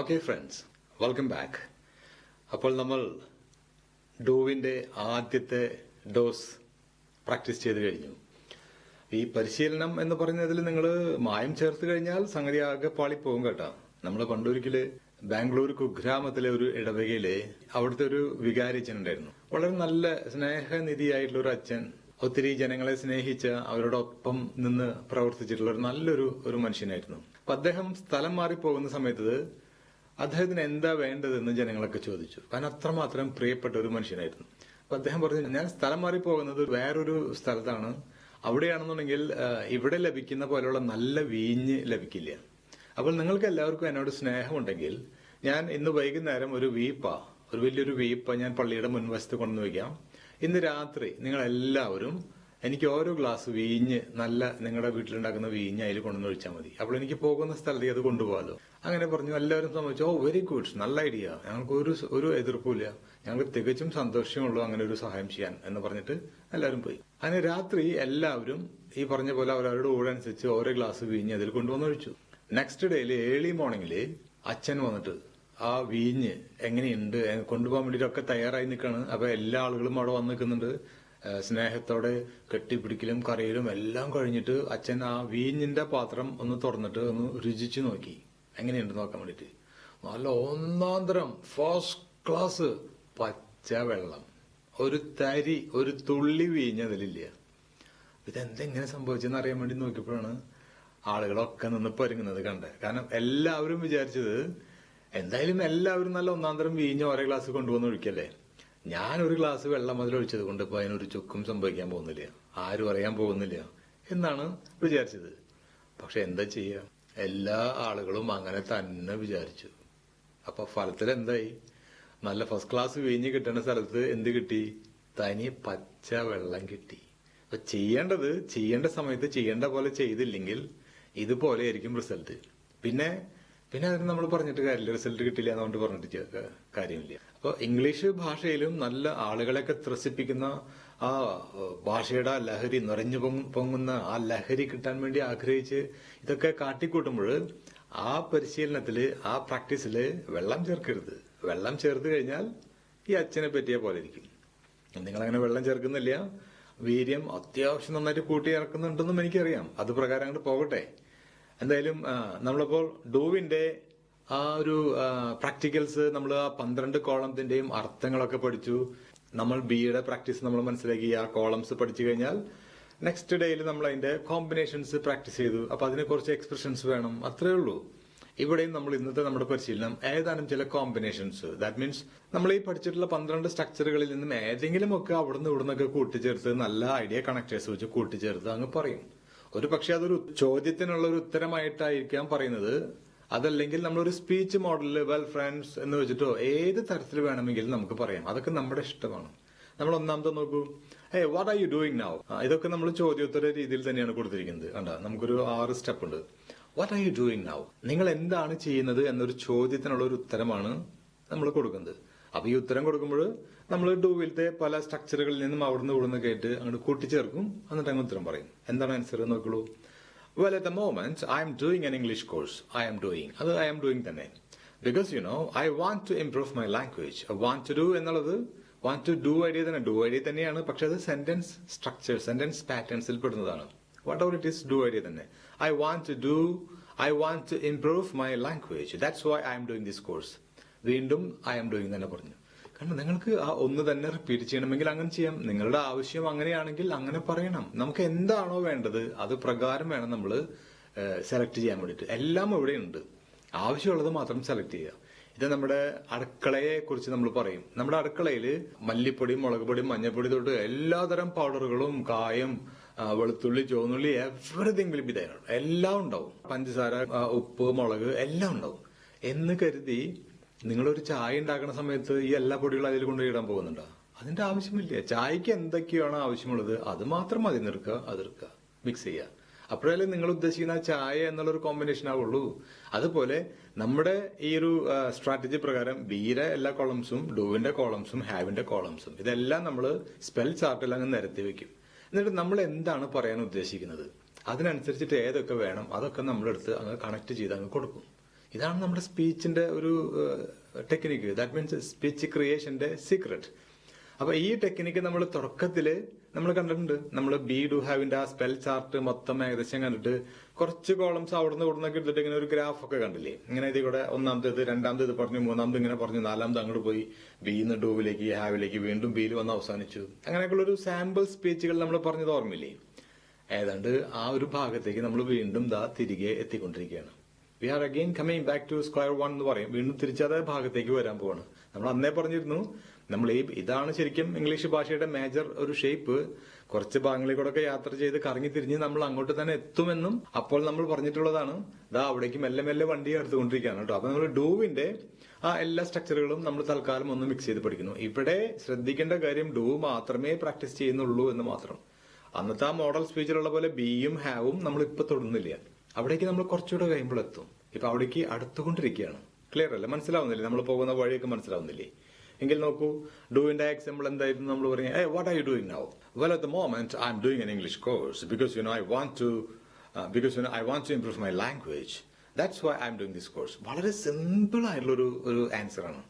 Okay friends welcome back അപ്പോൾ നമ്മൾ ഡോവിന്റെ ആദ്യത്തെ ഡോസ് പ്രാക്ടീസ് ചെയ്ത് കഴിഞ്ഞു. ഈ പരിശീലനം എന്ന് പറയുന്നതിൽ നിങ്ങൾ മായം ചേർത്ത് കഴിഞ്ഞാൽ സംഗതി ആകെ പാളിപ്പോകും കേട്ടോ. നമ്മൾ പണ്ടൊരിക്കൽ ബാംഗ്ലൂർ കുഗ്രാമത്തിലെ ഒരു ഇടവകയിലെ അവിടുത്തെ ഒരു വികാരിച്ചൻ ഉണ്ടായിരുന്നു. വളരെ നല്ല സ്നേഹനിധിയായിട്ടുള്ള ഒരു അച്ഛൻ ഒത്തിരി ജനങ്ങളെ സ്നേഹിച്ച അവരോടൊപ്പം നിന്ന് പ്രവർത്തിച്ചിട്ടുള്ള ഒരു നല്ലൊരു ഒരു മനുഷ്യനായിരുന്നു. അപ്പൊ അദ്ദേഹം സ്ഥലം മാറിപ്പോകുന്ന സമയത്ത് അദ്ദേഹത്തിന് എന്താ വേണ്ടതെന്ന് ജനങ്ങളൊക്കെ ചോദിച്ചു. കാരണം അത്രമാത്രം പ്രിയപ്പെട്ട ഒരു മനുഷ്യനായിരുന്നു. അപ്പൊ അദ്ദേഹം പറഞ്ഞു ഞാൻ സ്ഥലം മാറി പോകുന്നത് വേറൊരു സ്ഥലത്താണ്. അവിടെയാണെന്നുണ്ടെങ്കിൽ ഇവിടെ ലഭിക്കുന്ന പോലെയുള്ള നല്ല വീഞ്ഞ് ലഭിക്കില്ല. അപ്പോൾ നിങ്ങൾക്ക് എല്ലാവർക്കും എന്നോട് സ്നേഹമുണ്ടെങ്കിൽ ഞാൻ ഇന്ന് വൈകുന്നേരം ഒരു വീപ്പ ഒരു വലിയൊരു വീപ്പ ഞാൻ പള്ളിയുടെ മുൻവശത്ത് കൊണ്ടുവന്ന് വയ്ക്കാം ഇന്ന് രാത്രി നിങ്ങൾ എല്ലാവരും എനിക്ക് ഓരോ ഗ്ലാസ് വീഞ്ഞ് നല്ല നിങ്ങളുടെ വീട്ടിലുണ്ടാക്കുന്ന വീഞ്ഞ് അതിൽ കൊണ്ടുവന്ന് ഒഴിച്ചാൽ മതി. അപ്പോൾ എനിക്ക് പോകുന്ന സ്ഥലത്തേക്ക് അത് കൊണ്ടുപോകാമല്ലോ അങ്ങനെ പറഞ്ഞു എല്ലാവരും സമ്മതിച്ചു. ഓ വെരി ഗുഡ് നല്ല ഐഡിയ ഞങ്ങൾക്ക് ഒരു ഒരു എതിർപ്പില്ല ഞങ്ങൾക്ക് തികച്ചും സന്തോഷമുള്ളൂ അങ്ങനെ ഒരു സഹായം ചെയ്യാൻ എന്ന് പറഞ്ഞിട്ട് എല്ലാവരും പോയി. അങ്ങനെ രാത്രി എല്ലാവരും ഈ പറഞ്ഞ പോലെ അവരവരുടെ ഊഴനുസരിച്ച് ഓരോ ഗ്ലാസ് വീഞ്ഞ് അതിൽ കൊണ്ടുവന്ന് ഒഴിച്ചു. നെക്സ്റ്റ് ഡേയിൽ ഏർലി മോർണിംഗിൽ അച്ഛൻ വന്നിട്ട് ആ വീഞ്ഞ് എങ്ങനെയുണ്ട്? കൊണ്ടുപോകാൻ വേണ്ടിയിട്ടൊക്കെ തയ്യാറായി നിൽക്കുകയാണ് അപ്പൊ എല്ലാ ആളുകളും അവിടെ വന്ന് നിൽക്കുന്നുണ്ട്. സ്നേഹത്തോടെ കെട്ടിപ്പിടിക്കലും കറിയലും എല്ലാം കഴിഞ്ഞിട്ട് അച്ഛൻ ആ വീഞ്ഞിന്റെ പാത്രം ഒന്ന് തുറന്നിട്ട് ഒന്ന് രുചിച്ചു നോക്കി. എങ്ങനെയുണ്ട് നോക്കാൻ വേണ്ടിട്ട് നല്ല ഒന്നാന്തരം ഫസ്റ്റ് ക്ലാസ് പച്ച വെള്ളം ഒരു തരി ഒരു തുള്ളി വീഞ്ഞ് അതിലില്ല. ഇതെന്തെങ്ങനെ സംഭവിച്ചെന്ന് അറിയാൻ വേണ്ടി നോക്കിയപ്പോഴാണ് ആളുകളൊക്കെ നിന്ന് പരുങ്ങുന്നത് കണ്ടത്. കാരണം എല്ലാവരും വിചാരിച്ചത് എന്തായാലും എല്ലാവരും നല്ല ഒന്നാന്തരം വീഞ്ഞ് ഓരോ ഗ്ലാസ് കൊണ്ടുവന്ന് ഒഴിക്കല്ലേ? ഞാൻ ഒരു ഗ്ലാസ് വെള്ളം അതിലൊഴിച്ചത് കൊണ്ട് ഇപ്പൊ അതിനൊരു ചുക്കും സംഭവിക്കാൻ പോകുന്നില്ല. ആരും അറിയാൻ പോകുന്നില്ല. എന്നാണ് വിചാരിച്ചത്. പക്ഷെ എന്താ ചെയ്യുക എല്ലാ ആളുകളും അങ്ങനെ തന്നെ വിചാരിച്ചു. അപ്പൊ ഫലത്തിൽ എന്തായി? നല്ല ഫസ്റ്റ് ക്ലാസ് വീഞ്ഞ് കിട്ടുന്ന സ്ഥലത്ത് എന്ത് കിട്ടി? തനി പച്ച വെള്ളം കിട്ടി. അപ്പൊ ചെയ്യേണ്ടത് ചെയ്യേണ്ട സമയത്ത് ചെയ്യേണ്ട പോലെ ചെയ്തില്ലെങ്കിൽ ഇതുപോലെ ആയിരിക്കും റിസൾട്ട് പിന്നെ പിന്നെ അതിന് നമ്മൾ പറഞ്ഞിട്ട് കാര്യമില്ല. റിസൾട്ട് കിട്ടില്ല എന്നുകൊണ്ട് പറഞ്ഞിട്ട് കാര്യമില്ല. അപ്പൊ ഇംഗ്ലീഷ് ഭാഷയിലും നല്ല ആളുകളെയൊക്കെ ത്രസിപ്പിക്കുന്ന ആ ഭാഷയുടെ ആ ലഹരി നിറഞ്ഞു പൊങ്ങുന്ന ആ ലഹരി കിട്ടാൻ വേണ്ടി ആഗ്രഹിച്ച് ഇതൊക്കെ കാട്ടിക്കൂട്ടുമ്പോൾ ആ പരിശീലനത്തിൽ ആ പ്രാക്ടീസിൽ വെള്ളം ചേർക്കരുത്. വെള്ളം ചേർത്ത് കഴിഞ്ഞാൽ ഈ അച്ഛനെ പറ്റിയ പോലെ ഇരിക്കും. നിങ്ങൾ അങ്ങനെ വെള്ളം ചേർക്കുന്നില്ല. വീര്യം അത്യാവശ്യം നന്നായിട്ട് കൂട്ടി ഇറക്കുന്നുണ്ടെന്നും എനിക്കറിയാം. അത് പ്രകാരം അങ്ങോട്ട് പോകട്ടെ. എന്തായാലും നമ്മളിപ്പോൾ ഡൂവിന്റെ ആ ഒരു പ്രാക്ടിക്കൽസ് നമ്മൾ ആ പന്ത്രണ്ട് കോളംസിന്റെയും അർത്ഥങ്ങളൊക്കെ പഠിച്ചു. നമ്മൾ ബി യുടെ പ്രാക്ടീസ് നമ്മൾ മനസ്സിലാക്കി. ആ കോളംസ് പഠിച്ചു കഴിഞ്ഞാൽ നെക്സ്റ്റ് ഡേയിൽ നമ്മൾ അതിന്റെ കോമ്പിനേഷൻസ് പ്രാക്ടീസ് ചെയ്തു. അപ്പൊ അതിനെ കുറച്ച് എക്സ്പ്രഷൻസ് വേണം. അത്രേ ഉള്ളൂ. ഇവിടെയും നമ്മൾ ഇന്നത്തെ നമ്മുടെ പരിശീലനം ഏതാനും ചില കോമ്പിനേഷൻസ് ദാറ്റ് മീൻസ് നമ്മൾ ഈ പഠിച്ചിട്ടുള്ള പന്ത്രണ്ട് സ്ട്രക്ചറുകളിൽ നിന്നും ഏതെങ്കിലും ഒക്കെ അവിടുന്ന് ഇവിടുന്നൊക്കെ കൂട്ടിച്ചേർത്ത് നല്ല ഐഡിയ കണക്ടേഴ്സ് വെച്ച് കൂട്ടിച്ചേർത്ത് അങ്ങ് പറയും. ഒരു പക്ഷെ അതൊരു ചോദ്യത്തിനുള്ള ഒരു ഉത്തരമായിട്ടായിരിക്കാം പറയുന്നത്. അതല്ലെങ്കിൽ നമ്മളൊരു സ്പീച്ച് മോഡലിൽ വെൽ ഫ്രണ്ട്സ് എന്ന് വെച്ചിട്ടോ ഏത് തരത്തിൽ വേണമെങ്കിലും നമുക്ക് പറയാം. അതൊക്കെ നമ്മുടെ ഇഷ്ടമാണ്. നമ്മൾ ഒന്നാമത്തെ നോക്കൂ. Hey what are you doing now ഇതൊക്കെ നമ്മൾ ചോദ്യോത്തര രീതിയിൽ തന്നെയാണ് കൊടുത്തിരിക്കുന്നത്. കണ്ട? നമുക്കൊരു ആറ് സ്റ്റെപ്പ് ഉണ്ട്. What are you doing now നിങ്ങൾ എന്താണ് ചെയ്യുന്നത് എന്നൊരു ചോദ്യത്തിനുള്ള ഒരു ഉത്തരമാണ് നമ്മൾ കൊടുക്കുന്നത്. അപ്പൊ ഈ ഉത്തരം കൊടുക്കുമ്പോൾ നമ്മൾ ഡൂവിലത്തെ പല സ്ട്രക്ചറുകളിൽ നിന്നും അവിടുന്ന് ഇവിടുന്ന് കേട്ട് അങ്ങോട്ട് കൂട്ടിച്ചേർക്കും. എന്നിട്ട് അങ്ങ് ഉത്തരം പറയും. എന്താണ് ആൻസർ നോക്കുള്ളൂ at the moment I'm doing an English course I'm doing അത് ഐ എം ഡൂയിങ് തന്നെ because you know I want to improve my language want to do എന്നുള്ളത് വാണ്ട് ടു ഡു ഐഡിയ തന്നെ ഡു ഐഡിയ തന്നെയാണ്. പക്ഷെ അത് sentence structure sentence പാറ്റേൺസിൽ പെടുന്നതാണ്. Whatever it is do idea തന്നെ. I want to do I want to improve my language that's why I'm doing this course വീണ്ടും I'm doing തന്നെ പറഞ്ഞു കാരണം നിങ്ങൾക്ക് ആ ഒന്ന് തന്നെ റിപ്പീറ്റ് ചെയ്യണമെങ്കിൽ അങ്ങനെ ചെയ്യാം. നിങ്ങളുടെ ആവശ്യം അങ്ങനെയാണെങ്കിൽ അങ്ങനെ പറയണം. നമുക്ക് എന്താണോ വേണ്ടത് അത് പ്രകാരം വേണം നമ്മൾ സെലക്ട് ചെയ്യാൻ വേണ്ടിയിട്ട്. എല്ലാം ഇവിടെയുണ്ട്. ആവശ്യമുള്ളത് മാത്രം സെലക്ട് ചെയ്യുക. ഇത് നമ്മുടെ അടുക്കളയെ കുറിച്ച് നമ്മൾ പറയും. നമ്മുടെ അടുക്കളയിൽ മല്ലിപ്പൊടി മുളക് പൊടി മഞ്ഞൾപ്പൊടി തൊട്ട് എല്ലാതരം പൗഡറുകളും കായം വെളുത്തുള്ളി ചുവന്നുള്ളി എവറിഥിങ് വിൽ ബി എല്ലാം ഉണ്ടാവും. പഞ്ചസാര ഉപ്പ് മുളക് എല്ലാം ഉണ്ടാവും. എന്ന് കരുതി നിങ്ങളൊരു ചായ ഉണ്ടാക്കുന്ന സമയത്ത് ഈ എല്ലാ പൊടികളും അതിൽ കൊണ്ടുപോയി ഇടാൻ പോകുന്നുണ്ടോ? അതിന്റെ ആവശ്യമില്ല? ചായക്ക് എന്തൊക്കെയാണോ ആവശ്യമുള്ളത് അത് മാത്രം മതി നിർക്കുക അതിർക്കുക മിക്സ് ചെയ്യുക. അപ്പോഴല്ലേ നിങ്ങൾ ഉദ്ദേശിക്കുന്ന ചായ എന്നുള്ളൊരു കോമ്പിനേഷൻ ആവുള്ളൂ. അതുപോലെ നമ്മുടെ ഈ ഒരു സ്ട്രാറ്റജി പ്രകാരം ബിയുടെ എല്ലാ കോളംസും ഡൂവിന്റെ കോളംസും ഹാവിന്റെ കോളംസും ഇതെല്ലാം നമ്മൾ സ്പെൽ ചാർട്ടിൽ അങ്ങ് നിരത്തി വെക്കും. എന്നിട്ട് നമ്മൾ എന്താണ് പറയാൻ ഉദ്ദേശിക്കുന്നത്? അതിനനുസരിച്ചിട്ട് ഏതൊക്കെ വേണം അതൊക്കെ നമ്മളെടുത്ത് അങ്ങ് കണക്ട് ചെയ്ത് അങ്ങ് കൊടുക്കും. ഇതാണ് നമ്മുടെ സ്പീച്ചിന്റെ ഒരു ടെക്നിക്ക് ദാറ്റ് മീൻസ് സ്പീച്ച് ക്രിയേഷന്റെ സീക്രട്ട് അപ്പൊ ഈ ടെക്നിക്ക് നമ്മൾ തുടക്കത്തിൽ നമ്മൾ കണ്ടിട്ടുണ്ട്. നമ്മൾ ബി ഡു ഹാവിന്റെ ആ സ്പെൽ ചാർട്ട് മൊത്തം ഏകദേശം കണ്ടിട്ട് കുറച്ച് കോളംസ് അവിടുന്ന് ഇവിടുന്നൊക്കെ എടുത്തിട്ട് ഇങ്ങനെ ഒരു ഗ്രാഫ് ഒക്കെ കണ്ടില്ലേ? ഇങ്ങനെ ഇതിൽ കൂടെ ഒന്നാമത്തേത് രണ്ടാമത്തേത് പറഞ്ഞു മൂന്നാമത് ഇങ്ങനെ പറഞ്ഞു നാലാമത് അങ്ങോട്ട് പോയി. ബിന്ന് ഡൂവിലേക്ക് ഹാവിലേക്ക് വീണ്ടും ബിയിൽ വന്ന് അവസാനിച്ചു. അങ്ങനെയൊക്കെയുള്ള ഒരു സാമ്പിൾ സ്പീച്ചുകൾ നമ്മൾ പറഞ്ഞത് ഓർമ്മയില്ലേ? ഏതാണ്ട് ആ ഒരു ഭാഗത്തേക്ക് നമ്മൾ വീണ്ടും ദാ തിരികെ എത്തിക്കൊണ്ടിരിക്കുകയാണ്. We are again coming back to square one എന്ന് പറയും. വീണ്ടും തിരിച്ചതേ ഭാഗത്തേക്ക് വരാൻ പോവാണ്. നമ്മൾ അന്നേ പറഞ്ഞിരുന്നു നമ്മൾ ഈ ഇതാണ് ശരിക്കും ഇംഗ്ലീഷ് ഭാഷയുടെ മേജർ ഒരു ഷേപ്പ് കുറച്ച് ഭാഗങ്ങളിൽ കൂടെ യാത്ര ചെയ്ത് കറങ്ങി തിരിഞ്ഞ് നമ്മൾ അങ്ങോട്ട് തന്നെ എത്തുമെന്നും അപ്പോൾ നമ്മൾ പറഞ്ഞിട്ടുള്ളതാണ്. ഇതാ അവിടേക്ക് മെല്ലെ മെല്ലെ വണ്ടി എടുത്തുകൊണ്ടിരിക്കുകയാണ് കേട്ടോ. അപ്പൊ നമ്മൾ ഡൂവിന്റെ ആ എല്ലാ സ്ട്രക്ചറുകളും നമ്മൾ തൽക്കാലം ഒന്ന് മിക്സ് ചെയ്ത് പഠിക്കുന്നു. ഇവിടെ ശ്രദ്ധിക്കേണ്ട കാര്യം ഡൂ മാത്രമേ പ്രാക്ടീസ് ചെയ്യുന്നുള്ളൂ എന്ന് മാത്രം. അന്നത്തെ ആ മോഡൽ സ്പീച്ചിലുള്ള പോലെ ബിയും ഹാവും നമ്മൾ ഇപ്പൊ തൊടുന്നില്ല. അവിടേക്ക് നമ്മൾ കുറച്ചുകൂടെ കഴിയുമ്പോൾ എത്തും. ഇപ്പൊ അവിടേക്ക് അടുത്തുകൊണ്ടിരിക്കുകയാണ്. ക്ലിയർ അല്ലേ? മനസ്സിലാവുന്നില്ലേ? നമ്മൾ പോകുന്ന വഴിയൊക്കെ മനസ്സിലാവുന്നില്ലേ? എങ്കിൽ നോക്കൂ ഡൂയിന്റെ എക്സാമ്പിൾ എന്തായിരുന്നു? നമ്മൾ പറഞ്ഞു hey what are you doing now well at the moment I'm doing an English course because you know I want to because you know I want to improve my language that's why I'm doing this course വളരെ simple ആയിട്ടുള്ള ഒരു ഒരു answer ആണ്.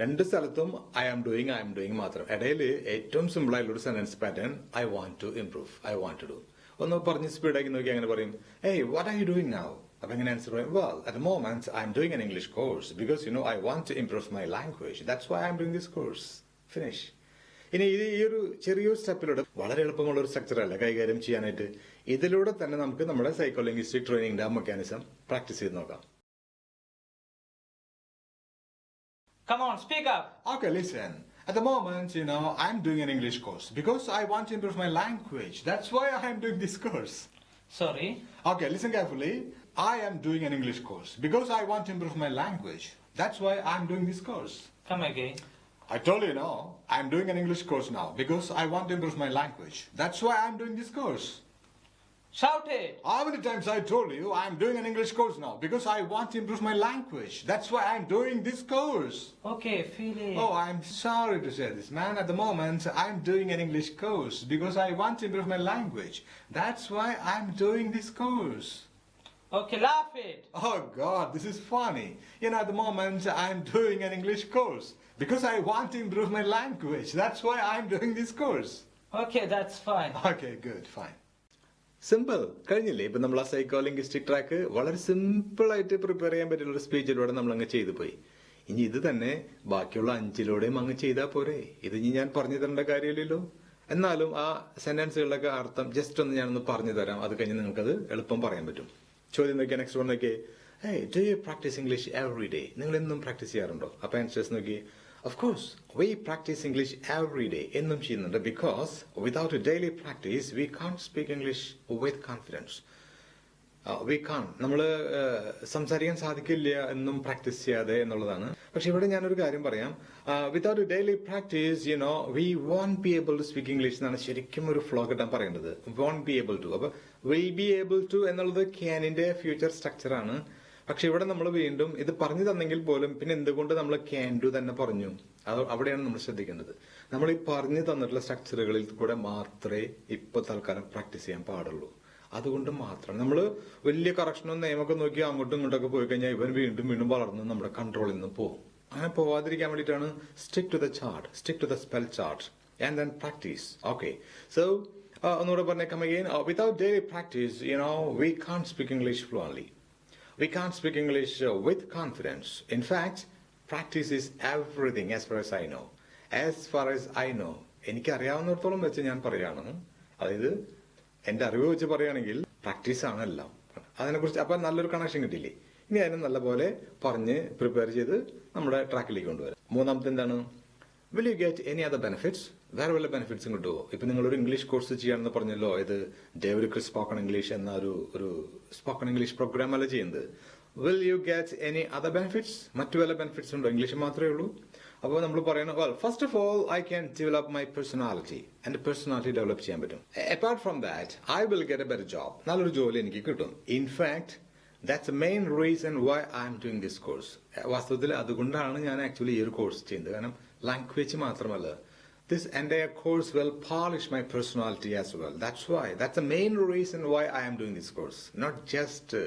രണ്ട് സ്ഥലത്തും I am doing I am doing മാത്രം. ഇടയിൽ ഏറ്റവും സിമ്പിൾ ആയിട്ടുള്ള ഒരു sentence pattern I want to improve I want to do ഒന്ന് പറഞ്ഞ് സ്പീഡാക്കി നോക്കി അങ്ങനെ പറയും hey what are you doing now അപ്പൊ എങ്ങനെ ആൻസർ പറയും well at moment I'm doing an English course because you know I want to improve my language that's why I'm doing this course finish ഇനി ഇത് ഈ ഒരു ചെറിയൊരു സ്റ്റെപ്പിലൂടെ വളരെ എളുപ്പമുള്ള ഒരു സ്ട്രക്ചർ അല്ല കൈകാര്യം ചെയ്യാനായിട്ട്? ഇതിലൂടെ തന്നെ നമുക്ക് നമ്മുടെ സൈക്കോളിംഗ്വിസ്റ്റിക് ട്രെയിനിങ്ങിന്റെ മെക്കാനിസം പ്രാക്ടീസ് ചെയ്ത് നോക്കാം. Come on, speak up. Okay, listen. At the moment, you know, I'm doing an English course because I want to improve my language. That's why I'm doing this course. Sorry. Okay, listen carefully. I am doing an English course because I want to improve my language. That's why I'm doing this course. Come again. I told you no. I'm doing an English course now because I want to improve my language. That's why I'm doing this course. Shout it. How many times I told you I'm doing an English course now because I want to improve my language. That's why I'm doing this course. Okay, feel it. Oh, I'm sorry to say this, man. At the moment, I'm doing an English course because I want to improve my language. That's why I'm doing this course. Okay, laugh it. Oh, God, this is funny. You know, at the moment, I'm doing an English course because I want to improve my language. That's why I'm doing this course. Okay, that's fine. Okay, good, fine. Simple കഴിഞ്ഞില്ലേ? ഇപ്പൊ നമ്മൾ ആ psycholinguistic track വളരെ simple ആയിട്ട് prepare ചെയ്യാൻ പറ്റുന്ന ഒരു സ്പീച്ചിലൂടെ നമ്മൾ അങ്ങ് ചെയ്തു പോയി. ഇനി ഇത് തന്നെ ബാക്കിയുള്ള അഞ്ചിലൂടെയും അങ്ങ് ചെയ്താൽ പോരെ. ഇത് ഇനി ഞാൻ പറഞ്ഞു തരേണ്ട കാര്യമില്ലല്ലോ. എന്നാലും ആ സെന്റൻസുകളുടെ അർത്ഥം ജസ്റ്റ് ഒന്ന് ഞാനൊന്ന് പറഞ്ഞു തരാം. അത് കഴിഞ്ഞ് നിങ്ങൾക്കത് എളുപ്പം പറയാൻ പറ്റും. ചോദ്യം നോക്കിയാൽ നെക്സ്റ്റ് വൺ നോക്കിയേ. Do you practice English every day നിങ്ങൾ എന്നും പ്രാക്ടീസ് ചെയ്യാറുണ്ടോ? അപ്പൊ ആൻസേഴ്സ് നോക്കി. Of course, we practice English every day എന്നും ചെയ്യുന്നുണ്ട് because without a daily practice we can't speak English with confidence we can't നമ്മൾ സംസാരിക്കാൻ സാധിക്കില്ല എന്നും പ്രാക്ടീസ് ചെയ്യാതെ എന്നുള്ളതാണ്. പക്ഷെ ഇവിടെ ഞാനൊരു കാര്യം പറയാം. Without daily practice you know we won't be able to speak English എന്നാണ് ശരിക്കും ഒരു ഫ്ലോ കിട്ടാൻ പറയേണ്ടത്. വോൺ ബി ഏബിൾ ടു അപ്പൊ വിൽ ബി ഏബിൾ ടു എന്നുള്ളത് ക്യാനിന്റെ ഫ്യൂച്ചർ സ്ട്രക്ചർ ആണ്. പക്ഷെ ഇവിടെ നമ്മൾ വീണ്ടും ഇത് പറഞ്ഞു തന്നെങ്കിൽ പോലും പിന്നെ എന്തുകൊണ്ട് നമ്മൾ ക്യാൻ ഡു തന്നെ പറഞ്ഞു? അത് അവിടെയാണ് നമ്മൾ ശ്രദ്ധിക്കേണ്ടത്. നമ്മൾ ഈ പറഞ്ഞു തന്നിട്ടുള്ള സ്ട്രക്ചറുകളിൽ കൂടെ മാത്രമേ ഇപ്പൊ തൽക്കാലം പ്രാക്ടീസ് ചെയ്യാൻ പാടുള്ളൂ. അതുകൊണ്ട് മാത്രം. നമ്മൾ വലിയ കറക്ഷനും നിയമൊക്കെ നോക്കി അങ്ങോട്ടും ഇങ്ങോട്ടൊക്കെ പോയി കഴിഞ്ഞാൽ ഇവൻ വീണ്ടും വീണ്ടും വളർന്ന് നമ്മുടെ കൺട്രോളിൽ നിന്ന് പോകും. അങ്ങനെ പോവാതിരിക്കാൻ വേണ്ടിയിട്ടാണ് stick to the chart stick to the spell chart and then practice okay so ഒന്നുകൂടെ പറഞ്ഞേക്കാം again without daily practice you know we can't speak English fluently We can't speak English uh, with confidence. In fact, practice is everything as far as I know. As far as I know. എനിക്ക് അറിയാവുന്നിടത്തോളം വെച്ച് ഞാൻ പറയുകയാണ് അതായത് എന്റെ അറിവ് വെച്ച് പറയുകയാണെങ്കിൽ practice ആണ് എല്ലാം അതിനെക്കുറിച്ച് അപ്പൊ നല്ലൊരു കണക്ഷൻ കിട്ടിയില്ലേ ഇനി അതിനെ നല്ലപോലെ പറഞ്ഞ് പ്രിപ്പയർ ചെയ്ത് നമ്മുടെ ട്രാക്കിലേക്ക് കൊണ്ടുവരാം മൂന്നാമത്തെ എന്താണ് will you get any other benefits വേറെ വല്ല ബെനിഫിറ്റ്സും കിട്ടുമോ ഇപ്പൊ നിങ്ങൾ ഒരു ഇംഗ്ലീഷ് കോഴ്സ് ചെയ്യാണെന്ന് പറഞ്ഞല്ലോ ഇത് ഡേവിഡ് സ്പോക്കൺ ഇംഗ്ലീഷ് എന്ന ഒരു ഒരു സ്പോക്കൺ ഇംഗ്ലീഷ് പ്രോഗ്രാം അല്ല ചെയ്യുന്നത്? Will you get any other benefits മറ്റു വല്ല ബെനിഫിറ്റ്സ് ഉണ്ടോ? ഇംഗ്ലീഷ് മാത്രമേ ഉള്ളൂ. അപ്പോൾ നമ്മൾ പറയുന്നത് well first of all I can develop my personality എന്റെ പേഴ്സണാലിറ്റി ഡെവലപ്പ് ചെയ്യാൻ പറ്റും. Apart from that I will get a better job നല്ലൊരു ജോലി എനിക്ക് കിട്ടും. In fact that's main reason why I'm doing this course വാസ്തവത്തിൽ അതുകൊണ്ടാണ് ഞാൻ ആക്ച്വലി ഈ ഒരു കോഴ്സ് ചെയ്യുന്നത്. കാരണം ലാംഗ്വേജ് മാത്രമല്ല. This entire course will polish my personality as well. That's why. That's the main reason why I am doing this course. Not just uh,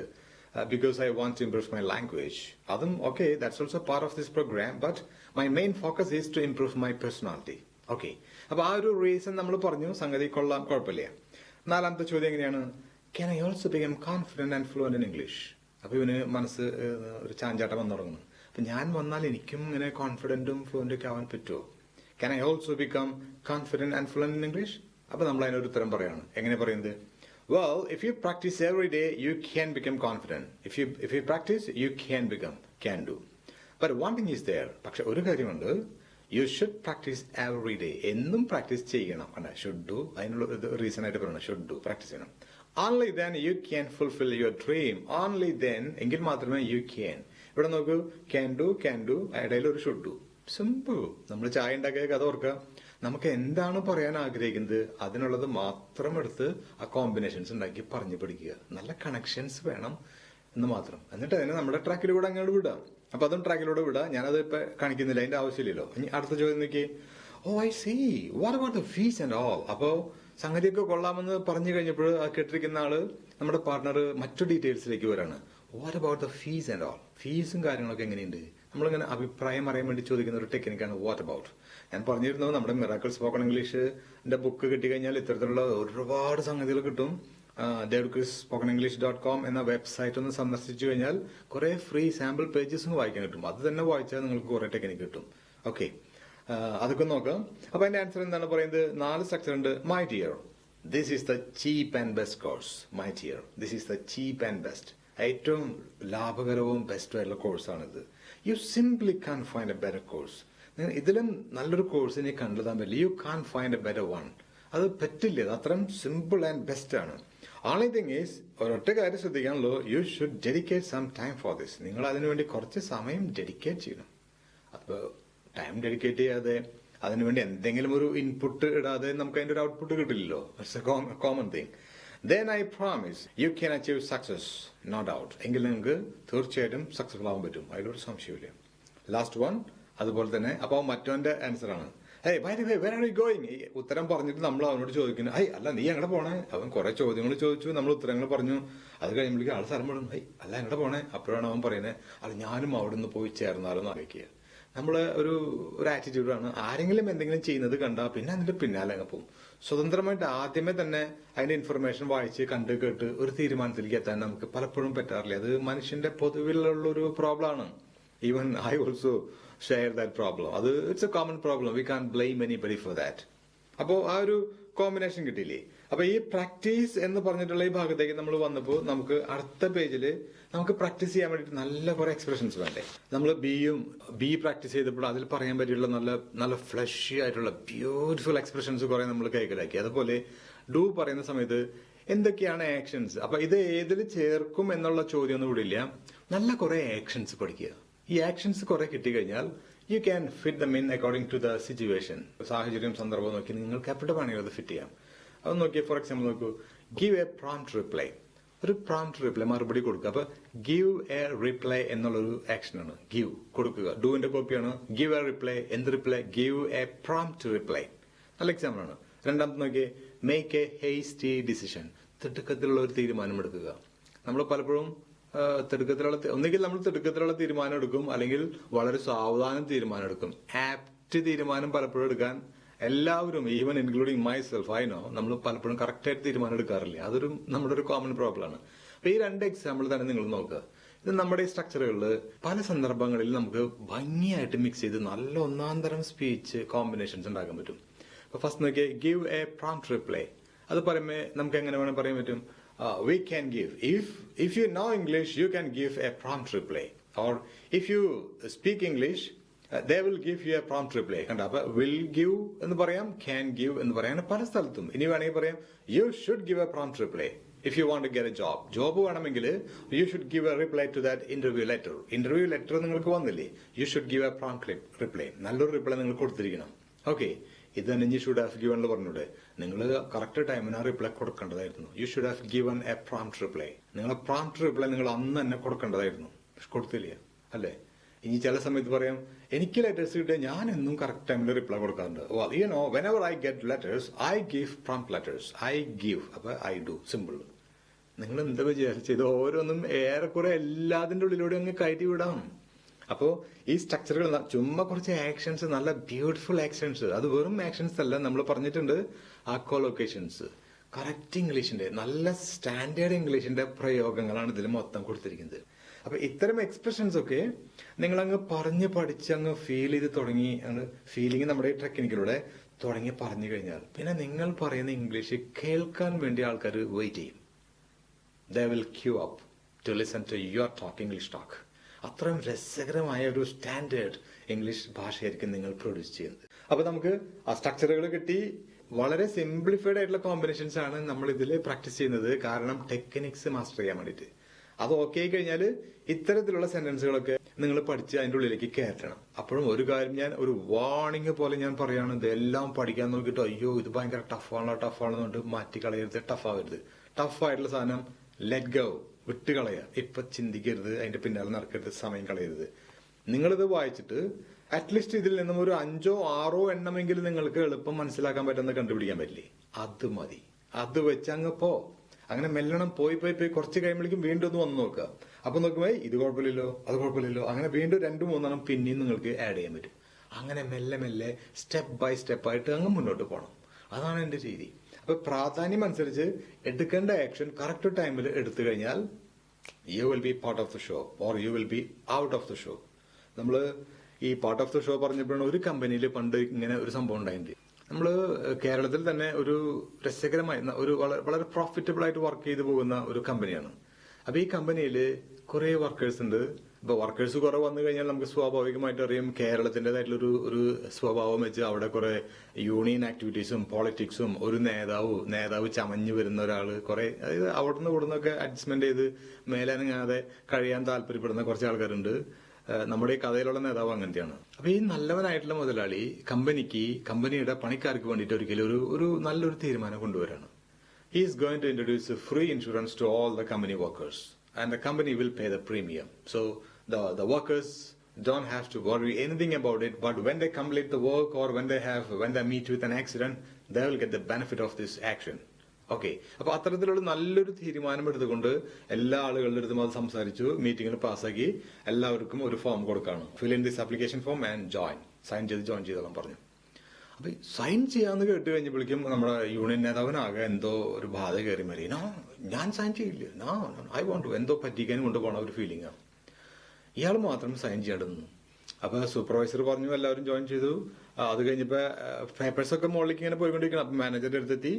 because I want to improve my language അതും okay that's also part of this program but my main focus is to improve my personality okay അപ്പൊ ആ ഒരു reason നമ്മൾ പറഞ്ഞു സംഗതി കൊള്ളാം കുഴപ്പമില്ല. നാലാമത്തെ ചോദ്യം എങ്ങനെയാണ്? Can I also become confident and fluent in English അപ്പൊ ഇവന് മനസ്സ് ഒരു ചാഞ്ചാട്ടം വന്നു തുടങ്ങുന്നു. അപ്പൊ ഞാൻ വന്നാൽ എനിക്കും ഇങ്ങനെ കോൺഫിഡന്റും ഫ്ലുവന്റും ഒക്കെ ആവാൻ പറ്റുമോ can I also become confident and fluent in English അപ്പോൾ നമ്മൾ അതിനൊരു ഉത്തരം പറയാണ്. എങ്ങനെ പറയുന്നത്? Well, if you practice every day you can become confident if you if you practice you can become can do But one thing is there. പക്ഷെ ഒരു കാര്യമുണ്ട്. You should practice every day എന്നും പ്രാക്ടീസ് ചെയ്യണം. അല്ല should do അതിനുള്ള reason ആയിട്ട് പറയണം. Should do practice ചെയ്യണം. Only then you can fulfil your dream only then എങ്കിൽ മാത്രമേ യു ക്യാൻ ഇവിടെ നോക്കൂ. ക്യാൻ ഡു ക്യാൻ ഡു ഇടയിൽ ഒരു ഷുഡ് ഡു സിമ്പിൾ നമ്മൾ ചായ ഉണ്ടാക്കിയ കഥ ഓർക്കുക നമുക്ക് എന്താണ് പറയാൻ ആഗ്രഹിക്കുന്നത്? അതിനുള്ളത് മാത്രം എടുത്ത് ആ കോമ്പിനേഷൻസ് ഉണ്ടാക്കി പറഞ്ഞു പിടിക്കുക. നല്ല കണക്ഷൻസ് വേണം എന്ന് മാത്രം. എന്നിട്ട് അതിനെ നമ്മുടെ ട്രാക്കിലൂടെ അങ്ങോട്ട് വിടാം. അപ്പൊ അതും ട്രാക്കിലൂടെ വിടാം. ഞാനത് ഇപ്പൊ കാണിക്കുന്നില്ല. അതിന്റെ ആവശ്യമില്ലല്ലോ. ഇനി അടുത്ത ചോദ്യം നോക്കി ഓ I see what about the fees and all അപ്പോ സംഗതിയൊക്കെ കൊള്ളാമെന്ന് പറഞ്ഞു കഴിഞ്ഞപ്പോൾ കേട്ടിരിക്കുന്ന ആൾ നമ്മുടെ പാർട്ണർ മറ്റു ഡീറ്റെയിൽസിലേക്ക് വരാണ്. What about the fees and all ഫീസും കാര്യങ്ങളൊക്കെ എങ്ങനെയുണ്ട്? നമ്മളിങ്ങനെ അഭിപ്രായം അറിയാൻ വേണ്ടി ചോദിക്കുന്ന ഒരു ടെക്നിക്കാണ് വാട്ട് അബൌട്ട് ഞാൻ പറഞ്ഞിരുന്നു നമ്മുടെ മിറാക്കിൾ സ്പോക്കൺ ഇംഗ്ലീഷിന്റെ ബുക്ക് കിട്ടിക്കഴിഞ്ഞാൽ ഇത്തരത്തിലുള്ള ഒരുപാട് സംഗതികൾ കിട്ടും. David Chris spoken English dot com എന്ന വെബ്സൈറ്റ് ഒന്ന് സന്ദർശിച്ചു കഴിഞ്ഞാൽ കുറെ ഫ്രീ സാമ്പിൾ പേജസ് വായിക്കാൻ കിട്ടും. അത് തന്നെ വായിച്ചാൽ നിങ്ങൾക്ക് കുറെ ടെക്നിക്ക് കിട്ടും. ഓക്കെ അതൊക്കെ നോക്കാം. അപ്പൊ അതിന്റെ ആൻസർ എന്താണ് പറയുന്നത്? നാല് സ്ട്രക്ചർ ഉണ്ട്. My dear this is the cheap and best course my dear this is the cheap and best ഏറ്റവും ലാഭകരവും ബെസ്റ്റും ആയിട്ടുള്ള കോഴ്സാണിത് you simply can find a better course ഇതിലും നല്ലൊരു കോഴ്സ് ഇനി കണ്ടെത്താൻ പറ്റില്ല. You can find a better one അത് പറ്റില്ല. അത് അത്രയും സിമ്പിൾ ആൻഡ് ബെസ്റ്റ് ആണ്. ആളി തിങ് ഈസ് ഒരൊറ്റ കാര്യം ശ്രദ്ധിക്കാണല്ലോ you should dedicate some time for this നിങ്ങൾ അതിനുവേണ്ടി കുറച്ച് സമയം ഡെഡിക്കേറ്റ് ചെയ്യണം. അപ്പോൾ ടൈം ഡെഡിക്കേറ്റ് ചെയ്യാതെ അതിനുവേണ്ടി എന്തെങ്കിലും ഒരു ഇൻപുട്ട് ഇടാതെ നമുക്ക് അതിന്റെ ഒരു ഔട്ട്പുട്ട് കിട്ടില്ലല്ലോ. It's a common thing then I promise you can achieve success no doubt എങ്കിൽ നിങ്ങൾക്ക് തീർച്ചയായിട്ടും സക്സസ്ഫുൾ ആവാൻ പറ്റും. അതിലൊരു സംശയമില്ല ലാസ്റ്റ് വൺ അതുപോലെ തന്നെ അപ്പോൾ മറ്റവന്റെ ആൻസർ ആണ്. Hey by the way where are you going ഉത്തരം പറഞ്ഞിട്ട് നമ്മൾ അവനോട് ചോദിക്കുന്നു. ഐ അല്ല നീ എങ്ങനെ പോണേ? അവൻ കുറെ ചോദ്യങ്ങൾ ചോദിച്ചു നമ്മൾ ഉത്തരങ്ങൾ പറഞ്ഞു. അത് കഴിയുമ്പോഴേക്കും ആൾ സ്ഥലം വിടുന്നു. ഐ അല്ല എങ്ങനെ പോണേ? അപ്പോഴാണ് അവൻ പറയുന്നത് അത് ഞാനും അവിടെ നിന്ന് പോയി ചേർന്നാലോ എന്ന് ആലോചിക്കുക. നമ്മൾ ഒരു ഒരു ആറ്റിറ്റ്യൂഡാണ് ആരെങ്കിലും എന്തെങ്കിലും ചെയ്യുന്നത് കണ്ടാൽ പിന്നെ അതിന്റെ പിന്നാലെ അങ്ങ് പോകും. സ്വതന്ത്രമായിട്ട് ആദ്യമേ തന്നെ അതിന്റെ ഇൻഫർമേഷൻ വായിച്ച് കണ്ട് കേട്ട് ഒരു തീരുമാനത്തിലേക്ക് എത്താൻ നമുക്ക് പലപ്പോഴും പറ്റാറില്ല. അത് മനുഷ്യന്റെ പൊതുവിലുള്ള ഒരു പ്രോബ്ലം ആണ്. Even I also share that problem അത് it's a common problem we can blame any anybody for that അപ്പോ ആ ഒരു കോമ്പിനേഷൻ കിട്ടിയില്ലേ? അപ്പൊ ഈ പ്രാക്ടീസ് എന്ന് പറഞ്ഞിട്ടുള്ള ഈ ഭാഗത്തേക്ക് നമ്മൾ വന്നപ്പോൾ നമുക്ക് അടുത്ത പേജിൽ നമുക്ക് പ്രാക്ടീസ് ചെയ്യാൻ വേണ്ടിയിട്ട് നല്ല കുറെ എക്സ്പ്രഷൻസ് വേണ്ടേ? നമ്മൾ ബിയും ബി പ്രാക്ടീസ് ചെയ്തപ്പോൾ അതിൽ പറയാൻ പറ്റിയുള്ള നല്ല നല്ല ഫ്ലഷി ആയിട്ടുള്ള ബ്യൂട്ടിഫുൾ എക്സ്പ്രഷൻസ് കുറെ നമ്മൾ കൈകളാക്കി അതുപോലെ ഡു പറയുന്ന സമയത്ത് എന്തൊക്കെയാണ് ആക്ഷൻസ് അപ്പൊ ഇത് ഏതിൽ ചേർക്കും എന്നുള്ള ചോദ്യം ഒന്നും ഇവിടെ ഇല്ല നല്ല കുറെ ആക്ഷൻസ് പഠിക്കുക. ഈ ആക്ഷൻസ് കുറെ കിട്ടിക്കഴിഞ്ഞാൽ യു ക്യാൻ ഫിറ്റ് ദ മിൻ അക്കോർഡിംഗ് ടു ദ സിറ്റുവേഷൻ സാഹചര്യം സന്ദർഭം നോക്കി നിങ്ങൾക്ക് എപ്പോഴും വേണമെങ്കിലും അത് ഫിറ്റ് ചെയ്യാം. അത് നോക്കിയാൽ ഫോർ എക്സാമ്പിൾ നോക്കൂ. ഗീവ് എ പ്രോംപ്റ്റ് റിപ്ലൈ ഒരു പ്രോംപ്റ്റ് റിപ്ലൈ മറുപടി കൊടുക്കുക. അപ്പൊ ഗിവ് എ റിപ്ലൈ എന്നുള്ളൊരു ആക്ഷനാണ് ഗിവ് കൊടുക്കുക. ഡൂവിന്റെ കോപ്പിയാണ് ഗിവ് എ റിപ്ലൈ എന്ത് reply give a prompt reply നല്ല എക്സാമ്പിൾ ആണ്. രണ്ടാമത് നോക്കിയേ. മേക്ക് എ ഹേസ്റ്റി ഡിസിഷൻ തിടുക്കത്തിലുള്ള ഒരു തീരുമാനം എടുക്കുക. നമ്മൾ പലപ്പോഴും തിടുക്കത്തിലുള്ള ഒന്നുകിൽ നമ്മൾ തിടുക്കത്തിലുള്ള തീരുമാനം എടുക്കും അല്ലെങ്കിൽ വളരെ സാവധാനം തീരുമാനം എടുക്കും. ആപ്റ്റ് തീരുമാനം പലപ്പോഴും എടുക്കാൻ എല്ലാവരും even including myself I know നമ്മൾ പലപ്പോഴും കറക്റ്റായിട്ട് തീരുമാനം എടുക്കാറില്ല? അതൊരു നമ്മുടെ ഒരു കോമൺ പ്രോബ്ലം ആണ്. അപ്പൊ ഈ രണ്ട് എക്സാമ്പിൾ തന്നെ നിങ്ങൾ നോക്കുക ഇത് നമ്മുടെ ഈ സ്ട്രക്ചറുകളിൽ പല സന്ദർഭങ്ങളിൽ നമുക്ക് ഭംഗിയായിട്ട് മിക്സ് ചെയ്ത് നല്ല ഒന്നാന്തരം തരം സ്പീച്ച് കോമ്പിനേഷൻസ് ഉണ്ടാക്കാൻ പറ്റും. അപ്പൊ ഫസ്റ്റ് നോക്കിയാൽ ഗിവ് എ പ്രോംപ്റ്റ് റിപ്ലൈ അത് പറയുമ്പോൾ നമുക്ക് എങ്ങനെ വേണം പറയാൻ പറ്റും? We can give if if you know English you can give a prompt reply or if you speak English they will give you a prompt reply കണ്ട? അപ്പൊ വിൽ ഗിവ് എന്ന് പറയാം ക്യാൻ ഗിവ് എന്ന് പറയാം പല സ്ഥലത്തും. ഇനി വേണമെങ്കിൽ പറയാം you should give a prompt reply if you want get a job job വേണമെങ്കിൽ you should give a reply to that interview letter interview letter നിങ്ങൾക്ക് വന്നില്ലേ? You should give a prompt reply നല്ലൊരു റിപ്ലൈ നിങ്ങൾ കൊടുത്തിരിക്കണം. Okay ഇത് തന്നെ U should have given എന്ന് പറഞ്ഞൂടെ. നിങ്ങൾ കറക്റ്റ് ടൈമിന് ആ reply കൊടുക്കേണ്ടതായിരുന്നു. You should have given a prompt reply നിങ്ങളെ പ്രോം റിപ്ലൈ നിങ്ങൾ അന്ന് തന്നെ കൊടുക്കേണ്ടതായിരുന്നു. കൊടുത്തില്ല. അല്ലേ? ഇനി ചില സമയത്ത് പറയാം എനിക്ക് ലെറ്റേഴ്സ് കിട്ടിയ ഞാൻ എന്നും കറക്റ്റ് ടൈമിൽ റിപ്ലൈ കൊടുക്കാറുണ്ട്. You know whenever I get letters I give from letters I give അപ്പൊ ഐ ഡു സിമ്പിൾ നിങ്ങൾ എന്താ വിചാരിച്ചത് ഇത് ഓരോന്നും ഏറെക്കുറെ എല്ലാതിന്റെ ഉള്ളിലൂടെ അങ്ങ് കയറ്റി വിടാം. അപ്പോ ഈ സ്ട്രക്ചറുകൾ ചുമ്മാ കുറച്ച് ആക്ഷൻസ് നല്ല ബ്യൂട്ടിഫുൾ ആക്ഷൻസ് അത് വെറും ആക്ഷൻസ് അല്ല. നമ്മൾ പറഞ്ഞിട്ടുണ്ട് ആ ലൊക്കേഷൻസ് കറക്റ്റ് ഇംഗ്ലീഷിന്റെ നല്ല സ്റ്റാൻഡേർഡ് ഇംഗ്ലീഷിന്റെ പ്രയോഗങ്ങളാണ് ഇതിൽ മൊത്തം കൊടുത്തിരിക്കുന്നത്. അപ്പൊ ഇത്തരം എക്സ്പ്രഷൻസ് ഒക്കെ നിങ്ങൾ അങ്ങ് പറഞ്ഞ് പഠിച്ച് അങ്ങ് ഫീൽ ചെയ്ത് തുടങ്ങി ഫീലിംഗ് നമ്മുടെ ഈ ടെക്നിക്കിലൂടെ തുടങ്ങി പറഞ്ഞു കഴിഞ്ഞാൽ പിന്നെ നിങ്ങൾ പറയുന്ന ഇംഗ്ലീഷ് കേൾക്കാൻ വേണ്ടി ആൾക്കാർ വെയിറ്റ് ചെയ്യും. They will queue up to listen to your talk English talk അത്രയും രസകരമായ ഒരു സ്റ്റാൻഡേർഡ് ഇംഗ്ലീഷ് ഭാഷയായിരിക്കും നിങ്ങൾ പ്രൊഡ്യൂസ് ചെയ്യുന്നത്. അപ്പൊ നമുക്ക് ആ സ്ട്രക്ചറുകൾ കിട്ടി. വളരെ സിംപ്ലിഫൈഡ് ആയിട്ടുള്ള കോമ്പിനേഷൻസ് ആണ് നമ്മൾ ഇതിൽ പ്രാക്ടീസ് ചെയ്യുന്നത്. കാരണം ടെക്നിക്സ് മാസ്റ്റർ ചെയ്യാൻ വേണ്ടിയിട്ട്. അത് ഓക്കെ ആയി കഴിഞ്ഞാൽ ഇത്തരത്തിലുള്ള സെന്റൻസുകളൊക്കെ നിങ്ങൾ പഠിച്ച് അതിന്റെ ഉള്ളിലേക്ക് കയറ്റണം. അപ്പോഴും ഒരു കാര്യം ഞാൻ ഒരു വാണിംഗ് പോലെ ഞാൻ പറയുകയാണ് ഇതെല്ലാം പഠിക്കാൻ നോക്കിയിട്ട് അയ്യോ ഇത് ഭയങ്കര ടഫാണല്ലോ ടഫാണെന്ന് കൊണ്ട് മാറ്റി കളയരുത് ടഫ് ആവരുത്. ടഫ് ആയിട്ടുള്ള സാധനം ലെറ്റ് ഗോ വിട്ടുകളയുക ഇപ്പൊ ചിന്തിക്കരുത് അതിന്റെ പിന്നാലെ നടക്കരുത് സമയം കളയരുത്. നിങ്ങളിത് വായിച്ചിട്ട് അറ്റ്ലീസ്റ്റ് ഇതിൽ നിന്നും ഒരു അഞ്ചോ ആറോ എണ്ണമെങ്കിലും നിങ്ങൾക്ക് എളുപ്പം മനസ്സിലാക്കാൻ പറ്റുന്ന കണ്ടുപിടിക്കാൻ പറ്റില്ലേ? അത് മതി. അത് വെച്ച് അങ്ങ് പോ. അങ്ങനെ മെല്ലണം പോയി പോയി പോയി കുറച്ച് കഴിയുമ്പോഴേക്കും വീണ്ടും ഒന്ന് വന്ന് നോക്കുക. അപ്പൊ നോക്കുമ്പോൾ "ഏയ്, ഇത് കുഴപ്പമില്ലല്ലോ അത് കുഴപ്പമില്ലല്ലോ. അങ്ങനെ വീണ്ടും രണ്ടു മൂന്നെണ്ണം പിന്നെയും നിങ്ങൾക്ക് ആഡ് ചെയ്യാൻ പറ്റും. അങ്ങനെ മെല്ലെ മെല്ലെ സ്റ്റെപ്പ് ബൈ സ്റ്റെപ്പ് ആയിട്ട് അങ്ങ് മുന്നോട്ട് പോകണം അതാണ് എന്റെ രീതി. അപ്പൊ പ്രാധാന്യം അനുസരിച്ച് എടുക്കേണ്ട ആക്ഷൻ കറക്റ്റ് ടൈമിൽ എടുത്തു കഴിഞ്ഞാൽ you will be part of the show or you will be out of the show നമ്മൾ ഈ പാർട്ട് ഓഫ് ദ ഷോ പറഞ്ഞപ്പോഴാണ് ഒരു കമ്പനിയിൽ പണ്ട് ഇങ്ങനെ ഒരു സംഭവം ഉണ്ടായിട്ടുണ്ട്. നമ്മൾ കേരളത്തിൽ തന്നെ ഒരു രസകരമായ ഒരു വളരെ പ്രോഫിറ്റബിൾ ആയിട്ട് വർക്ക് ചെയ്തു പോകുന്ന ഒരു കമ്പനിയാണ് അപ്പൊ ഈ കമ്പനിയിൽ കുറെ വർക്കേഴ്സ് ഉണ്ട്. ഇപ്പൊ വർക്കേഴ്സ് കുറെ വന്നു കഴിഞ്ഞാൽ നമുക്ക് സ്വാഭാവികമായിട്ട് അറിയാം കേരളത്തിന്റെതായിട്ടുള്ള ഒരു ഒരു സ്വഭാവം വെച്ച് അവിടെ കുറെ യൂണിയൻ ആക്ടിവിറ്റീസും പോളിറ്റിക്സും ഒരു നേതാവ് നേതാവ് ചമഞ്ഞു വരുന്ന ഒരാൾ കുറെ അതായത് അവിടുന്ന് ഇവിടുന്നൊക്കെ അഡ്ജസ്റ്റ്മെന്റ് ചെയ്ത് മേലനങ്ങാതെ കഴിയാൻ താല്പര്യപ്പെടുന്ന കുറച്ച് ആൾക്കാരുണ്ട്. നമ്മുടെ ഈ കഥയിലുള്ള നേതാവ് അങ്ങനത്തെയാണ് അപ്പൊ ഈ നല്ലവനായിട്ടുള്ള മുതലാളി കമ്പനിക്ക് കമ്പനിയുടെ പണിക്കാർക്ക് വേണ്ടിയിട്ട് ഒരിക്കലും ഒരു ഒരു നല്ലൊരു തീരുമാനം കൊണ്ടുവരാണ് he is going to introduce a free insurance to all the company workers and the company will pay the premium so the the workers don't have to worry anything about it but when they complete the work or when they have when they meet with an accident they will get the benefit of this action okay. അപ്പൊ അത്തരത്തിലുള്ള നല്ലൊരു തീരുമാനം എടുത്തുകൊണ്ട് എല്ലാ ആളുകളുടെ അടുത്തും അത് സംസാരിച്ചു മീറ്റിംഗിൽ പാസ്സാക്കി എല്ലാവർക്കും ഒരു ഫോം കൊടുക്കാണ്. Fill in this application form and join sign ചെയ്ത് ജോയിൻ ചെയ്തോളം പറഞ്ഞു. അപ്പൊ സൈൻ ചെയ്യാന്ന് കേട്ട് കഴിഞ്ഞപ്പോഴേക്കും നമ്മുടെ യൂണിയൻ നേതാവിനാകെ എന്തോ ഒരു ബാധ കയറി മരി നോ ഞാൻ സൈൻ ചെയ്യില്ല. നോ ഐ വോണ്ട് എന്തോ പറ്റിക്കാനും കൊണ്ടുപോകണ ഒരു ഫീലിംഗ് ആണ് ഇയാൾ മാത്രം സൈൻ ചെയ്യേണ്ടതെന്ന് അപ്പൊ സൂപ്പർവൈസർ പറഞ്ഞു എല്ലാവരും ജോയിൻ ചെയ്തു. അത് കഴിഞ്ഞപ്പോ പേപ്പേഴ്സ് ഒക്കെ മുകളിലേക്ക് ഇങ്ങനെ പോയിക്കൊണ്ടിരിക്കണം. അപ്പൊ മാനേജറുടെ അടുത്തെത്തി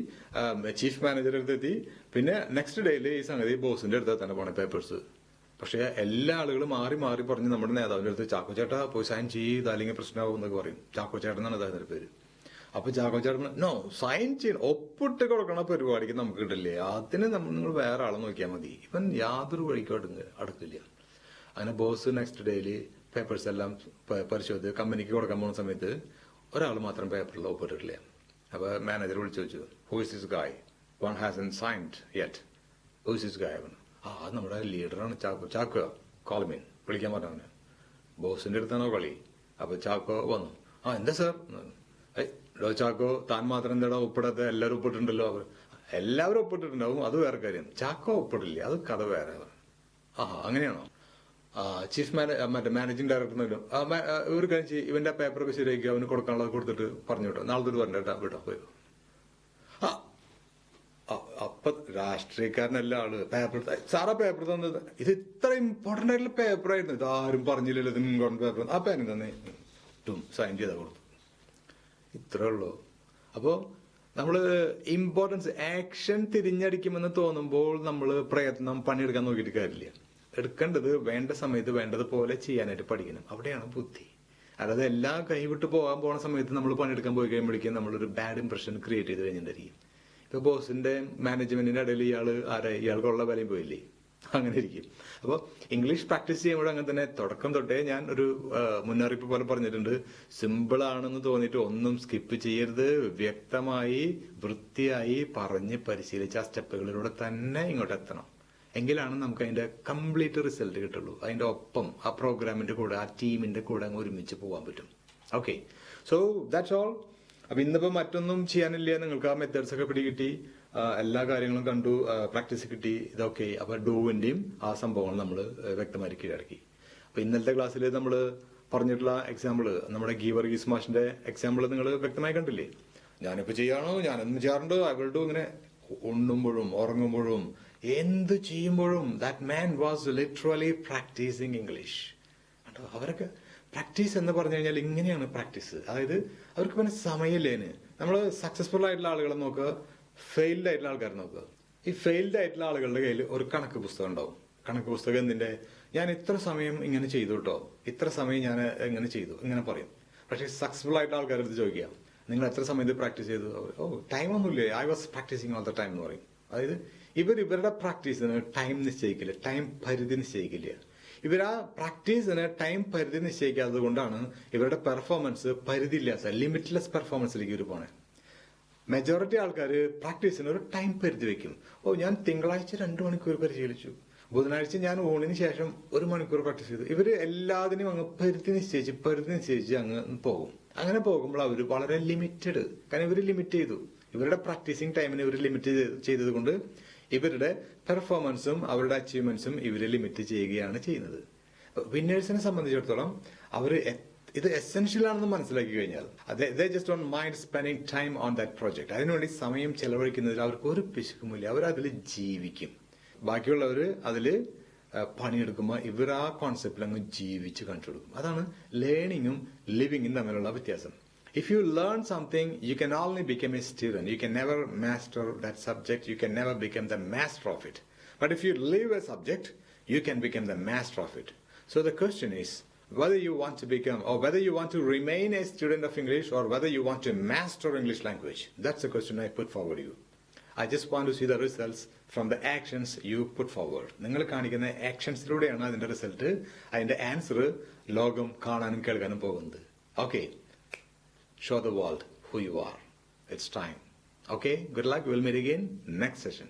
ചീഫ് മാനേജറുടെ അടുത്തെത്തി. പിന്നെ നെക്സ്റ്റ് ഡേയിൽ ഈ സംഗതി ബോസിന്റെ അടുത്ത് തന്നെ പോണേ പേപ്പേഴ്സ് പക്ഷെ എല്ലാ ആളുകളും മാറി മാറി പറഞ്ഞ് നമ്മുടെ നേതാവിന്റെ അടുത്ത് ചാക്കോ ചേട്ടാ പോയി സൈൻ ചെയ്ത് അല്ലെങ്കിൽ പ്രശ്നമാകും എന്നൊക്കെ പറയും. ചാക്കോ എന്നാണ് അദ്ദേഹത്തിന്റെ പേര് അപ്പൊ ചാക്കോ ചേട്ടൻ നോ സൈൻ ചെയ്യണം ഒപ്പിട്ട് കൊടുക്കണ പരിപാടിക്ക് നമുക്ക് കിട്ടില്ലേ? അതിന് നമ്മൾ നിങ്ങൾ വേറെ ആളെ നോക്കിയാൽ മതി. ഇവൻ യാതൊരു വഴിക്കും അടുക്കില്ല. അങ്ങനെ ബോസ് നെക്സ്റ്റ് ഡേയിൽ പേപ്പേഴ്സ് എല്ലാം പരിശോധിച്ച് കമ്പനിക്ക് കൊടുക്കാൻ പോകുന്ന സമയത്ത് ഒരാൾ മാത്രം പേപ്പറിൽ ഒപ്പിട്ടിട്ടില്ല. അപ്പൊ മാനേജർ വിളിച്ചു വെച്ചു who's is guy one has an signed yet who's is guy ആ അത് നമ്മുടെ ലീഡറാണ് ചാക്കോ ചാക്കോ. കോൾമീൻ വിളിക്കാൻ പറഞ്ഞവന് ബോസിന്റെ അടുത്താണോ കളി? അപ്പൊ ചാക്കോ വന്നു. ആ എന്താ സാർ ഏയ് ഡോ ചാക്കോ താൻ മാത്രം എന്താടാ ഒപ്പിടാത്ത? എല്ലാവരും ഒപ്പിട്ടുണ്ടല്ലോ അവർ എല്ലാവരും ഒപ്പിട്ടിട്ടുണ്ടാവും അത് വേറെ കാര്യം. ചാക്കോ ഒപ്പിട്ടില്ല അത് കഥ വേറെ. ആഹാ അങ്ങനെയാണോ? ആ ചീഫ് മാനേ മറ്റേ മാനേജിംഗ് ഡയറക്ടറിനും ഒരു ചെയ്യ് ഇവന്റെ പേപ്പറൊക്കെ ശരിയാക്കി അവന് കൊടുക്കാനുള്ളത് കൊടുത്തിട്ട് പറഞ്ഞു വിട്ടോ നാളെ തൊട്ട് പറഞ്ഞു കേട്ടോ വിട്ടോ പോയോ. അപ്പൊ രാഷ്ട്രീയക്കാരനല്ല ആൾ. പേപ്പർ സാറാ പേപ്പർ തന്നത്. ഇത് ഇത്ര ഇമ്പോർട്ടന്റ് ആയിട്ടുള്ള പേപ്പർ ആയിരുന്നു. ഇത് ആരും പറഞ്ഞില്ലല്ലോ ഇത് ഇമ്പോർട്ടന്റ് പേപ്പർ ആ പേന തന്നെ ടും സൈൻ ചെയ്താ കൊടുത്തു. ഇത്രേ ഉള്ളൂ. അപ്പോ നമ്മൾ ഇമ്പോർട്ടൻസ് ആക്ഷൻ തിരിഞ്ഞടിക്കുമെന്ന് തോന്നുമ്പോൾ നമ്മൾ പ്രയത്നം പണിയെടുക്കാൻ നോക്കിയിട്ട് കാര്യമില്ല. എടുക്കേണ്ടത് വേണ്ട സമയത്ത് വേണ്ടതുപോലെ ചെയ്യാനായിട്ട് പഠിക്കണം. അവിടെയാണ് ബുദ്ധി. അതായത് എല്ലാം കൈവിട്ട് പോകാൻ പോണ സമയത്ത് നമ്മൾ പണിയെടുക്കാൻ പോയി കഴിയുമ്പോഴേക്കും നമ്മളൊരു ബാഡ് ഇംപ്രഷൻ ക്രിയേറ്റ് ചെയ്ത് കഴിഞ്ഞിട്ടുണ്ടായിരിക്കും ഇപ്പൊ ബോസിന്റെ മാനേജ്മെന്റിന്റെ ഇടയിൽ ഇയാൾ ആരാ? ഇയാൾക്കുള്ള വിലയും പോയില്ലേ? അങ്ങനെ ഇരിക്കും. അപ്പോൾ ഇംഗ്ലീഷ് പ്രാക്ടീസ് ചെയ്യുമ്പോൾ അങ്ങനെ തന്നെ തുടക്കം തൊട്ടേ ഞാൻ ഒരു മുന്നറിയിപ്പ് പോലെ പറഞ്ഞിട്ടുണ്ട്. സിമ്പിൾ ആണെന്ന് തോന്നിയിട്ട് ഒന്നും സ്കിപ്പ് ചെയ്യരുത്. വ്യക്തമായി വൃത്തിയായി പറഞ്ഞ് പരിശീലിച്ച ആ സ്റ്റെപ്പുകളിലൂടെ തന്നെ ഇങ്ങോട്ട് എത്തണം എങ്കിലാണ് നമുക്ക് അതിന്റെ കംപ്ലീറ്റ് റിസൾട്ട് കിട്ടുള്ളൂ. അതിന്റെ ഒപ്പം ആ പ്രോഗ്രാമിന്റെ കൂടെ ആ ടീമിന്റെ കൂടെ അങ്ങ് ഒരുമിച്ച് പോകാൻ പറ്റും. ഓക്കെ സോ ദാറ്റ്സ് ഓൾ അപ്പൊ ഇന്നിപ്പോ മറ്റൊന്നും ചെയ്യാനില്ല. നിങ്ങൾക്ക് ആ മെത്തേഡ്സ് ഒക്കെ പിടികിട്ടി. എല്ലാ കാര്യങ്ങളും കണ്ടു. പ്രാക്ടീസ് കിട്ടി. ഇതൊക്കെ. അപ്പൊ ഡൂവിന്റെയും ആ സംഭവങ്ങൾ നമ്മൾ വ്യക്തമായി കീഴടക്കി. അപ്പൊ ഇന്നലത്തെ ക്ലാസ്സിൽ നമ്മൾ പറഞ്ഞിട്ടുള്ള എക്സാമ്പിൾ നമ്മുടെ ഗീവർഗീസ് മാഷിന്റെ എക്സാമ്പിൾ നിങ്ങൾ വ്യക്തമായി കണ്ടില്ലേ? ഞാനിപ്പോ ചെയ്യാണോ? ഞാനെന്നും ചെയ്യാറുണ്ട്? ഡു ഇങ്ങനെ ഉണ്ണുമ്പോഴും ഉറങ്ങുമ്പോഴും എന്ത് ചെയ്യുമ്പോഴും that man was literally practising English കണ്ടോ അവരൊക്കെ പ്രാക്ടീസ് എന്ന് പറഞ്ഞു കഴിഞ്ഞാൽ ഇങ്ങനെയാണ് പ്രാക്ടീസ് അതായത് അവർക്ക് പിന്നെ സമയമില്ലേന് നമ്മൾ സക്സസ്ഫുൾ ആയിട്ടുള്ള ആളുകളെ നോക്കുക ഫെയിൽഡ് ആയിട്ടുള്ള ആൾക്കാർ നോക്കുക. ഈ ഫെയിൽഡ് ആയിട്ടുള്ള ആളുകളുടെ കയ്യിൽ ഒരു കണക്ക് പുസ്തകം ഉണ്ടാവും. കണക്ക് പുസ്തകം എന്തിന്റെ ഞാൻ ഇത്ര സമയം ഇങ്ങനെ ചെയ്തു കേട്ടോ ഇത്ര സമയം ഞാൻ ഇങ്ങനെ ചെയ്തു. ഇങ്ങനെ പറയും. പക്ഷേ സക്സസ്ഫുൾ ആയിട്ടുള്ള ആൾക്കാർ എടുത്ത് ചോദിക്കുക നിങ്ങൾ എത്ര സമയത്ത് പ്രാക്ടീസ് ചെയ്തു? ഓ ടൈം ഒന്നുമില്ലേ? I was practising all the time എന്ന് പറയും. അതായത് ഇവർ ഇവരുടെ പ്രാക്ടീസിന് ടൈം നിശ്ചയിക്കില്ല ടൈം പരിധി നിശ്ചയിക്കില്ല. ഇവർ ആ പ്രാക്ടീസിന് ടൈം പരിധി നിശ്ചയിക്കാത്തത് കൊണ്ടാണ് ഇവരുടെ പെർഫോമൻസ് പരിധിയില്ലാത്ത ലിമിറ്റ്ലെസ് പെർഫോമൻസിലേക്ക് ഇവർ പോണേ. മെജോറിറ്റി ആൾക്കാർ പ്രാക്ടീസിന് ഒരു ടൈം പരിധി വെക്കും. ഓ ഞാൻ തിങ്കളാഴ്ച രണ്ട് മണിക്കൂർ പരിശീലിച്ചു. ബുധനാഴ്ച ഞാൻ ഊണിന് ശേഷം ഒരു മണിക്കൂർ പ്രാക്ടീസ് ചെയ്തു. ഇവർ എല്ലാത്തിനും അങ്ങ് പരിധി നിശ്ചയിച്ച് പരിധി നിശ്ചയിച്ച് അങ്ങ് പോകും. അങ്ങനെ പോകുമ്പോൾ അവർ വളരെ ലിമിറ്റഡ് കാരണം ഇവർ ലിമിറ്റ് ചെയ്തു. ഇവരുടെ പ്രാക്ടീസിങ് ടൈമിന് ഇവർ ലിമിറ്റ് ചെയ്തത് കൊണ്ട് ഇവരുടെ പെർഫോമൻസും അവരുടെ അച്ചീവ്മെന്റ്സും ഇവരെ ലിമിറ്റ് ചെയ്യുകയാണ് ചെയ്യുന്നത്. വിന്നേഴ്സിനെ സംബന്ധിച്ചിടത്തോളം അവർ ഇത് എസെൻഷ്യൽ ആണെന്ന് മനസ്സിലാക്കി കഴിഞ്ഞാൽ they just on mind spending time on that project അതിനുവേണ്ടി സമയം ചെലവഴിക്കുന്നതിൽ അവർക്ക് ഒരു പിശുക്കുമില്ല അവർ അതിൽ ജീവിക്കും. ബാക്കിയുള്ളവർ അതിൽ പണിയെടുക്കുമ്പോൾ ഇവർ ആ കോൺസെപ്റ്റിൽ അങ്ങ് ജീവിച്ച് കാണിച്ചു അതാണ് ലേണിങ്ങും ലിവിങ്ങും തമ്മിലുള്ള വ്യത്യാസം. If you learn something, you can only become a student. You can never master that subject. You can never become the master of it. But if you live a subject, you can become the master of it. So the question is whether you want to become or whether you want to remain a student of English or whether you want to master English language. That's the question I put forward to you. I just want to see the results from the actions you put forward. നിങ്ങൾ കാണിക്കുന്ന ആക്ഷൻസിലൂടെയാണ് അതിന്റെ result അതിന്റെ answer ലോകം കാണാനും കേൾക്കാനും പോകുന്നത് okay show the world who you are. It's time. Okay, good luck. We'll meet again next session.